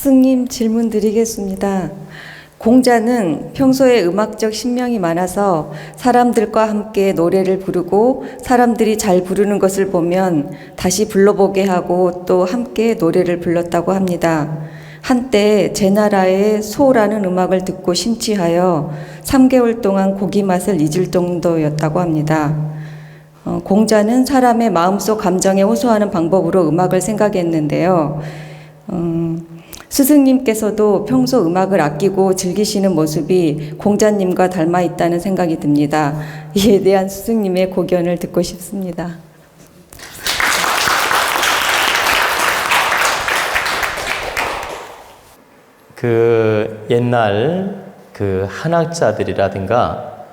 스승님 질문 드리겠습니다. 공자는 평소에 음악적 신명이 많아서 사람들과 함께 노래를 부르고 사람들이 잘 부르는 것을 보면 다시 불러보게 하고 또 함께 노래를 불렀다고 합니다. 한때 제 나라의 소라는 음악을 듣고 심취하여 3개월 동안 고기 맛을 잊을 정도였다고 합니다. 어, 공자는 사람의 마음속 감정에 호소하는 방법으로 음악을 생각했는데요. 음, 스승님께서도 평소 음악을 아끼고 즐기시는 모습이 공자님과 닮아 있다는 생각이 듭니다. 이에 대한 스승님의 고견을 듣고 싶습니다. 그 옛날 그 한학자들이라든가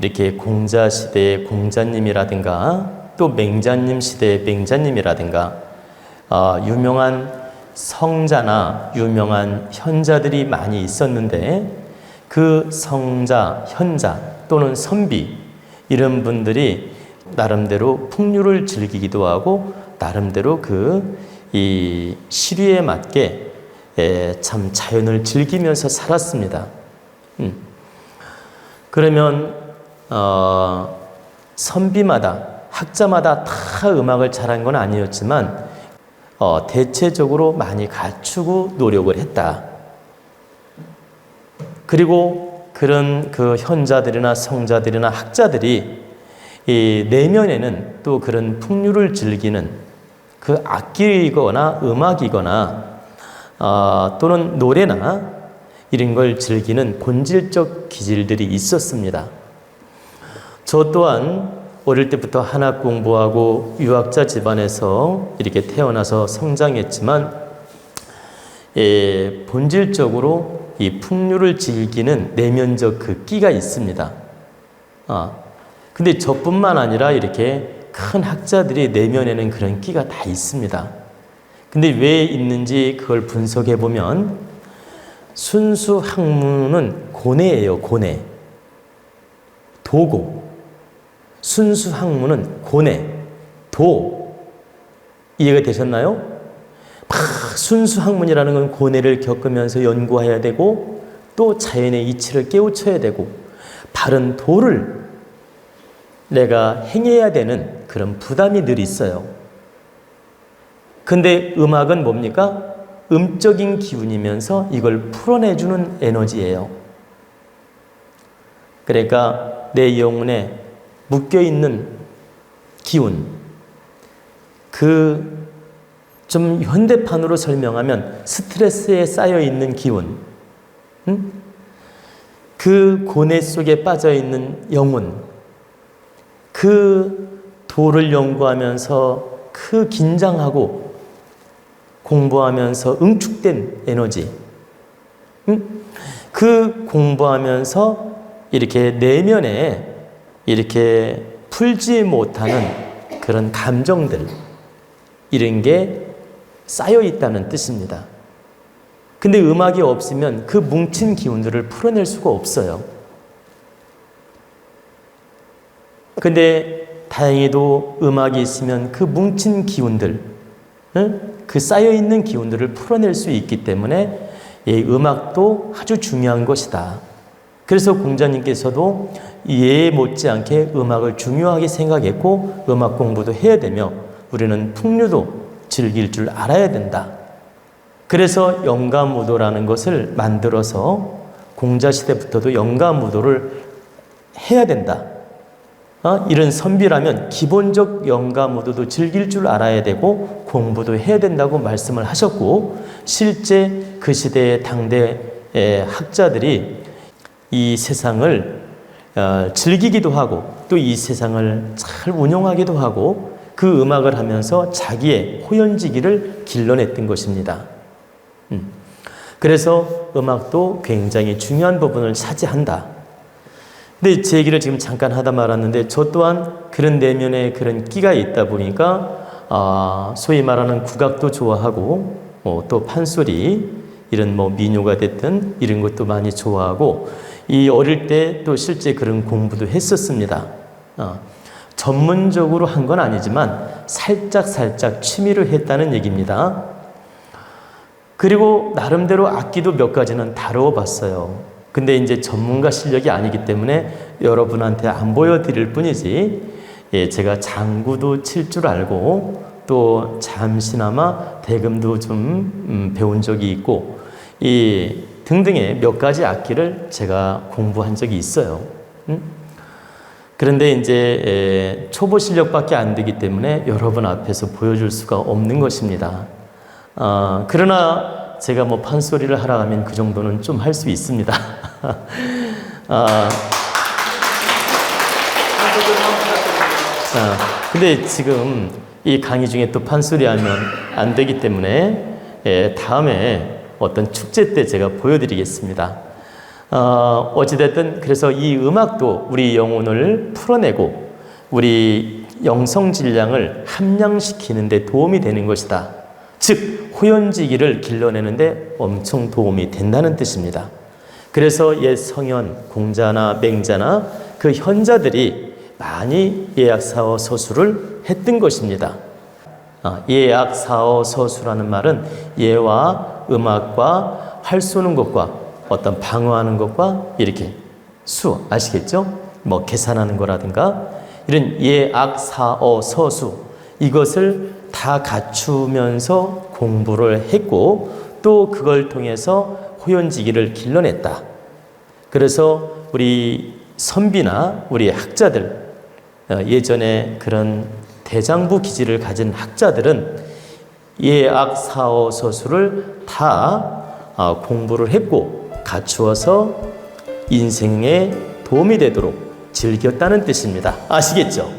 이렇게 공자 시대의 공자님이라든가 또 맹자님 시대의 맹자님이라든가 어, 유명한 성자나 유명한 현자들이 많이 있었는데 그 성자, 현자 또는 선비 이런 분들이 나름대로 풍류를 즐기기도 하고 나름대로 그 이 시류에 맞게 에, 참 자연을 즐기면서 살았습니다. 음. 그러면 어, 선비마다 학자마다 다 음악을 잘한 건 아니었지만 어, 대체적으로 많이 갖추고 노력을 했다. 그리고 그런 그 현자들이나 성자들이나 학자들이 이 내면에는 또 그런 풍류를 즐기는 그 악기이거나 음악이거나 어, 또는 노래나 이런 걸 즐기는 본질적 기질들이 있었습니다. 저 또한 어릴 때부터 한학 공부하고 유학자 집안에서 이렇게 태어나서 성장했지만 예, 본질적으로 이 풍류를 즐기는 내면적 그 끼가 있습니다. 아, 근데 저뿐만 아니라 이렇게 큰 학자들이 내면에는 그런 끼가 다 있습니다. 근데 왜 있는지 그걸 분석해 보면 순수 학문은 고뇌예요, 고뇌. 도고. 순수 학문은 고뇌, 도. 이해가 되셨나요? 막 순수 학문이라는 건 고뇌를 겪으면서 연구해야 되고 또 자연의 이치를 깨우쳐야 되고 바른 도를 내가 행해야 되는 그런 부담이 늘 있어요. 근데 음악은 뭡니까? 음적인 기운이면서 이걸 풀어내주는 에너지예요. 그러니까 내 영혼에 묶여 있는 기운, 그 좀 현대판으로 설명하면 스트레스에 쌓여 있는 기운, 응? 그 고뇌 속에 빠져 있는 영혼, 그 도를 연구하면서 그 긴장하고 공부하면서 응축된 에너지, 응? 그 공부하면서 이렇게 내면에 이렇게 풀지 못하는 그런 감정들, 이런 게 쌓여 있다는 뜻입니다. 근데 음악이 없으면 그 뭉친 기운들을 풀어낼 수가 없어요. 근데 다행히도 음악이 있으면 그 뭉친 기운들, 응? 그 쌓여 있는 기운들을 풀어낼 수 있기 때문에 이 음악도 아주 중요한 것이다. 그래서 공자님께서도 이에 못지않게 음악을 중요하게 생각했고 음악 공부도 해야 되며 우리는 풍류도 즐길 줄 알아야 된다. 그래서 영가무도라는 것을 만들어서 공자시대부터도 영가무도를 해야 된다. 어? 이런 선비라면 기본적 영가무도도 즐길 줄 알아야 되고 공부도 해야 된다고 말씀을 하셨고 실제 그 시대의 당대 학자들이 이 세상을 어, 즐기기도 하고 또 이 세상을 잘 운용하기도 하고 그 음악을 하면서 자기의 호연지기를 길러냈던 것입니다. 음. 그래서 음악도 굉장히 중요한 부분을 차지한다. 근데 제 얘기를 지금 잠깐 하다 말았는데 저 또한 그런 내면에 그런 끼가 있다 보니까 아, 소위 말하는 국악도 좋아하고 뭐또 판소리 이런 뭐 민요가 됐든 이런 것도 많이 좋아하고 이 어릴 때 또 실제 그런 공부도 했었습니다. 어, 전문적으로 한 건 아니지만 살짝 살짝 취미로 했다는 얘기입니다. 그리고 나름대로 악기도 몇 가지는 다루어 봤어요. 근데 이제 전문가 실력이 아니기 때문에 여러분한테 안 보여드릴 뿐이지, 예, 제가 장구도 칠 줄 알고, 또 잠시나마 대금도 좀 음, 배운 적이 있고, 이 등등의 몇 가지 악기를 제가 공부한 적이 있어요. 음? 그런데 이제 에, 초보 실력밖에 안 되기 때문에 여러분 앞에서 보여줄 수가 없는 것입니다. 아, 그러나 제가 뭐 판소리를 하라 하면 그 정도는 좀 할 수 있습니다. 아, 자, 근데 지금 이 강의 중에 또 판소리 하면 안 되기 때문에 예, 다음에 어떤 축제 때 제가 보여드리겠습니다. 어, 어찌됐든 그래서 이 음악도 우리 영혼을 풀어내고 우리 영성 질량을 함량시키는 데 도움이 되는 것이다. 즉 호연지기를 길러내는데 엄청 도움이 된다는 뜻입니다. 그래서 옛 성현, 공자나 맹자나 그 현자들이 많이 예약사어 서술을 했던 것입니다. 아, 예약 사어 서수라는 말은 예와 음악과 활 쏘는 것과 어떤 방어하는 것과 이렇게 수 아시겠죠? 뭐 계산하는 거라든가 이런 예악 사어 서수 이것을 다 갖추면서 공부를 했고 또 그걸 통해서 호연지기를 길러냈다. 그래서 우리 선비나 우리 학자들 어, 예전에 그런 대장부 기질을 가진 학자들은 예악 사어 서술을 다 어, 공부를 했고 갖추어서 인생에 도움이 되도록 즐겼다는 뜻입니다. 아시겠죠?